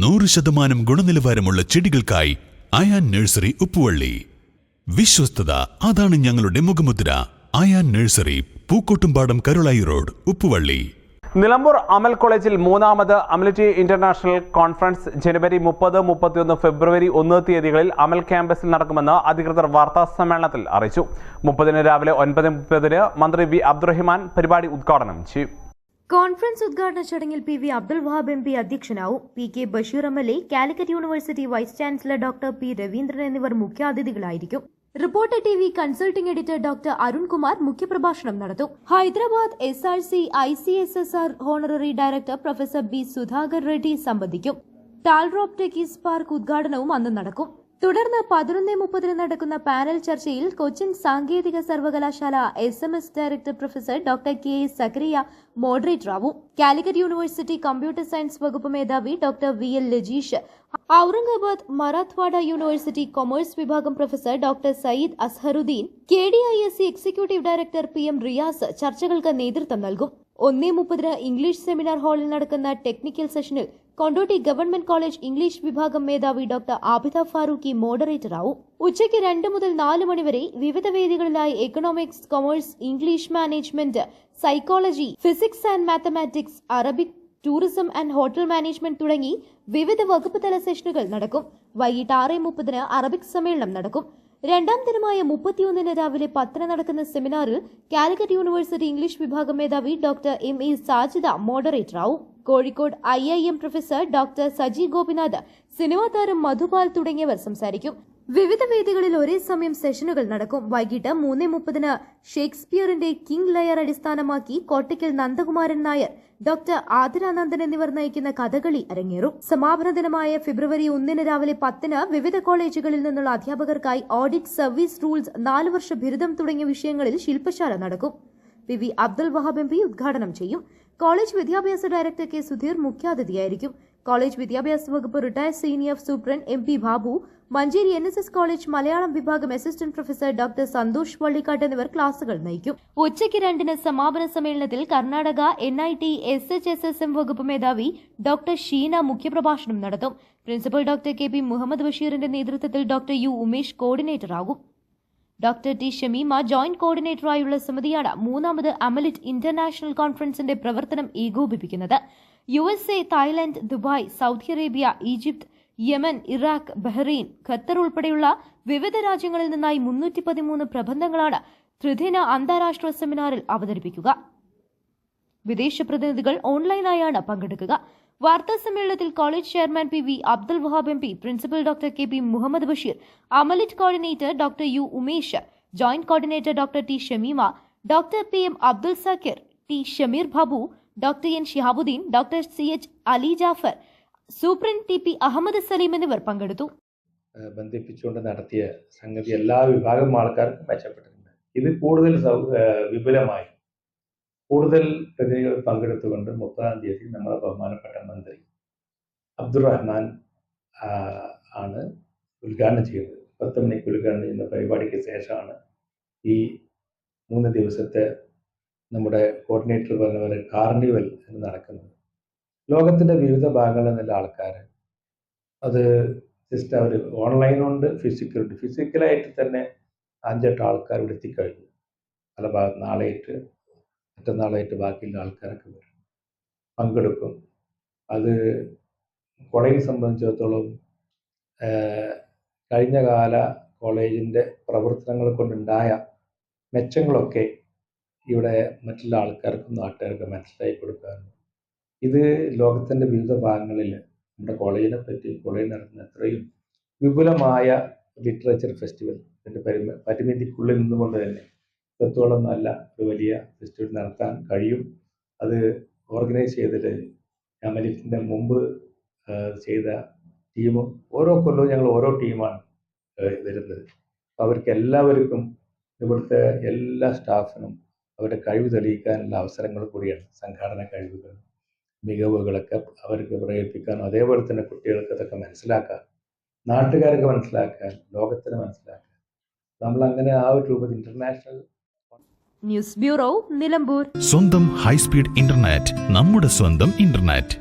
നൂറ് ശതമാനം ഗുണനിലവാരമുള്ള ചെടികൾക്കായി അയാൻ നഴ്സറി ഉപ്പുവള്ളി. വിശ്വസ്തത അതാണ് ഞങ്ങളുടെ മുഖമുദ്ര. Ayaan nursery Pookkottumpadam Karulai road Uppuvalli. Nilambur Amal കോളേജിൽ മൂന്നാമത് അമലിറ്റി ഇന്റർനാഷണൽ കോൺഫറൻസ് ജനുവരി മുപ്പത് മുപ്പത്തിയൊന്ന് ഫെബ്രുവരി ഒന്ന് തീയതികളിൽ അമൽ ക്യാമ്പസിൽ നടക്കുമെന്ന് അധികൃതർ വാർത്താ സമ്മേളനത്തിൽ അറിയിച്ചു. മുപ്പതിന് രാവിലെ ഒൻപത് മുപ്പതിന് മന്ത്രി വി അബ്ദുറഹിമാൻ പരിപാടി ഉദ്ഘാടനം ചെയ്യും. കോൺഫറൻസ് ഉദ്ഘാടന ചടങ്ങിൽ P V Abdul Wahab M P അധ്യക്ഷനാവും. P K Basheer M L A Calicut university vice chancellor doctor P Raveendran എന്നിവർ മുഖ്യാതിഥികളായിരിക്കും. Reporter T V consulting editor doctor Arunkumar മുഖ്യപ്രഭാഷണം നടത്തും. Hyderabad S R C I C S S R honorary director professor B Sudhakar Reddy സംബന്ധിക്കും. Talrop techies park ഉദ്ഘാടനവും അന്ന് നടക്കും. തുടർന്ന് പതിനൊന്ന് മുപ്പതിന് നടക്കുന്ന പാനൽ ചർച്ചയിൽ കൊച്ചിൻ സാങ്കേതിക സർവകലാശാല S M S director professor doctor K A Sakriya moderator ആവും. കാലിക്കറ്റ് യൂണിവേഴ്സിറ്റി കമ്പ്യൂട്ടർ സയൻസ് വകുപ്പ് മേധാവി doctor V L Lajeesh Aurangabad Marathwada university commerce വിഭാഗം professor doctor Syed Azharuddin K D I S C executive director P M Riyas ചർച്ചകൾക്ക് നേതൃത്വം നൽകും. ഒന്നേ മുപ്പതിന് English seminar ഹാളിൽ നടക്കുന്ന ടെക്നിക്കൽ സെഷനിൽ കൊണ്ടോട്ടി ഗവൺമെന്റ് കോളേജ് ഇംഗ്ലീഷ് വിഭാഗം മേധാവി ഡോക്ടർ ആബിദ ഫാറൂഖി മോഡറേറ്റർ ആവും ഉച്ചയ്ക്ക് രണ്ട് മുതൽ നാല് മണിവരെ വിവിധ വേദികളിലായി economics commerce English management psychology physics and mathematics Arabic tourism and hotel management തുടങ്ങി വിവിധ വകുപ്പ് തല സെഷനുകൾ നടക്കും. വൈകിട്ട് ആറ് മുപ്പതിന് അറബിക് സമ്മേളനം നടക്കും. രണ്ടാം ദിനമായ മുപ്പത്തിയൊന്നിന് രാവിലെ പത്തിന് നടക്കുന്ന സെമിനാറിൽ കാലിക്കറ്റ് യൂണിവേഴ്സിറ്റി ഇംഗ്ലീഷ് വിഭാഗം മേധാവി doctor M E Sajida moderator ആവും. Kozhikode I I M professor doctor Saji Gopinath cinema താരം മധുപാൽ തുടങ്ങിയവർ സംസാരിക്കും. വിവിധ വേദികളിൽ ഒരേ സമയം സെഷനുകൾ നടക്കും. വൈകിട്ട് മൂന്ന് മുപ്പതിന് ഷേക്സ്പിയറിന്റെ കിങ് ലയർ അടിസ്ഥാനമാക്കി കോട്ടയ്ക്കൽ നന്ദകുമാരൻ നായർ ഡോക്ടർ ആതിരാനന്ദൻ എന്നിവർ നയിക്കുന്ന കഥകളി അരങ്ങേറും. സമാപന ദിനമായ ഫെബ്രുവരി ഒന്നിന് രാവിലെ പത്തിന് വിവിധ കോളേജുകളിൽ നിന്നുള്ള അധ്യാപകർക്കായി ഓഡിറ്റ് സർവീസ് റൂൾസ് നാല് വർഷ ബിരുദം തുടങ്ങിയ വിഷയങ്ങളിൽ ശില്പശാല നടക്കും. P V. Abdul Wahab M P ഉദ്ഘാടനം ചെയ്യും. കോളേജ് വിദ്യാഭ്യാസ ഡയറക്ടർ കെ. സുധീർ മുഖ്യാതിഥിയായിരിക്കും. കോളേജ് വിദ്യാഭ്യാസ വകുപ്പ് retired senior superintendent M P Babu Manjeri N S S college Malayalam വിഭാഗം assistant professor doctor Santhosh Vallikkattu എന്നിവർ ക്ലാസുകൾ നയിക്കും. ഉച്ചയ്ക്ക് രണ്ടിന് സമാപന സമ്മേളനത്തിൽ Karnataka N I T S H S S M വകുപ്പ് മേധാവി ഡോക്ടർ ഷീന മുഖ്യപ്രഭാഷണം നടത്തും. Principal doctor K P Muhammad ബഷീറിന്റെ നേതൃത്വത്തിൽ ഡോക്ടർ യു ഉമേഷ് കോർഡിനേറ്റർ ആകും. ഡോക്ടർ ടി ഷമീമ ജോയിന്റ് കോർഡിനേറ്ററായുള്ള സമിതിയാണ് മൂന്നാമത് അമലിറ്റ് ഇന്റർനാഷണൽ കോൺഫറൻസിന്റെ പ്രവർത്തനം ഏകോപിപ്പിക്കുന്നത്. U S A Thailand Dubai Saudi Arabia Egypt Yemen Iraq Bahrain Qatar ഉൾപ്പെടെയുള്ള വിവിധ രാജ്യങ്ങളിൽ നിന്നായി മുന്നൂറ്റി പതിമൂന്ന് പ്രബന്ധങ്ങളാണ് ത്രിദിന അന്താരാഷ്ട്ര സെമിനാറിൽ അവതരിപ്പിക്കുക. വിദേശ പ്രതിനിധികൾ ഓൺലൈനായാണ് പങ്കെടുക്കുക. വാർത്താ സമ്മേളനത്തിൽ college chairman P V Abdul Wahab M P principal doctor K P Muhammad Basheer Amalit coordinator doctor U Umesh joint coordinator doctor T Shameema doctor P M Abdul Zakir T Shameer Babu doctor N Shihabuddeen doctor C H Ali Jaffar superintendent T P Ahammed Saleem എന്നിവർ പങ്കെടുത്തു. ബന്ധിപ്പിച്ചുകൊണ്ട് നടത്തിയ സംഗതി എല്ലാ വിഭാഗം ആൾക്കാർക്കും മെച്ചപ്പെട്ടിട്ടുണ്ട്. ഇത് കൂടുതൽ വിപുലമായി കൂടുതൽ പ്രതിനിധികൾ പങ്കെടുത്തുകൊണ്ട് മുപ്പതാം തീയതി നമ്മളെ ബഹുമാനപ്പെട്ട മന്ത്രി അബ്ദുറഹ്മാൻ ആണ് ഉദ്ഘാടനം ചെയ്തത്. പത്ത് മണിക്ക് ഉദ്ഘാടനം ചെയ്യുന്ന പരിപാടിക്ക് ശേഷമാണ് ഈ മൂന്ന് ദിവസത്തെ നമ്മുടെ കോർഡിനേറ്റർ പറഞ്ഞ കാർണിവൽ എന്ന് നടക്കുന്നത്. ലോകത്തിന്റെ വിവിധ ഭാഗങ്ങളിൽ നിന്നുള്ള ആൾക്കാർ അത് ജസ്റ്റ് അവർ ഓൺലൈനുണ്ട് ഫിസിക്കലുണ്ട് ഫിസിക്കലായിട്ട് തന്നെ അഞ്ചെട്ട് ആൾക്കാർ ഇവിടെ എത്തിക്കഴിഞ്ഞു. പല ഭാഗത്ത് നാളെയായിട്ട് മറ്റന്നാളായിട്ട് ബാക്കിയുള്ള ആൾക്കാരൊക്കെ വരും. പങ്കെടുക്കും. അത് കോളേജിനെ സംബന്ധിച്ചിടത്തോളം കഴിഞ്ഞ കാല കോളേജിന്റെ പ്രവർത്തനങ്ങൾ കൊണ്ടുണ്ടായ മെച്ചങ്ങളൊക്കെ ഇവിടെ മറ്റുള്ള ആൾക്കാർക്കും നാട്ടുകാർക്കും മനസ്സിലാക്കി കൊടുക്കാറുണ്ട് ഇത് ലോകത്തിന്റെ വിവിധ ഭാഗങ്ങളിൽ നമ്മുടെ കോളേജിനെ പറ്റി കോളേജ് നടത്തുന്ന അത്രയും വിപുലമായ ലിറ്ററേച്ചർ ഫെസ്റ്റിവൽ ഇതിന്റെ പരിമ പരിമിതിക്കുള്ളിൽ നിന്നുകൊണ്ട് തന്നെ ഇത്രത്തോളം നല്ല ഒരു വലിയ ഫെസ്റ്റിവൽ നടത്താൻ കഴിയും. അത് ഓർഗനൈസ് ചെയ്തിട്ട് അമലിഫിന്റെ മുമ്പ് ചെയ്ത ടീമും ഓരോ കൊല്ലവും ഞങ്ങൾ ഓരോ ടീമാണ് വരുന്നത്. അവർക്ക് എല്ലാവർക്കും ഇവിടുത്തെ എല്ലാ സ്റ്റാഫിനും അവരുടെ കഴിവ് തെളിയിക്കാനുള്ള അവസരങ്ങൾ കൂടിയാണ് സംഘാടന കഴിവുകൾ മികവുകളൊക്കെ അവർക്ക് പ്രകടിപ്പിക്കാനും അതേപോലെ തന്നെ കുട്ടികൾക്ക് അതൊക്കെ മനസ്സിലാക്കാൻ നാട്ടുകാർക്ക് മനസ്സിലാക്കാൻ ലോകത്തിന് മനസ്സിലാക്കാൻ. നമ്മൾ അങ്ങനെ ആ ഒരു രൂപത്തിൽ ഇന്റർനാഷണൽ ന്യൂസ് ബ്യൂറോ നിലമ്പൂർ. സ്വന്തം ഹൈസ്പീഡ് ഇന്റർനെറ്റ് നമ്മുടെ സ്വന്തം ഇന്റർനെറ്റ്.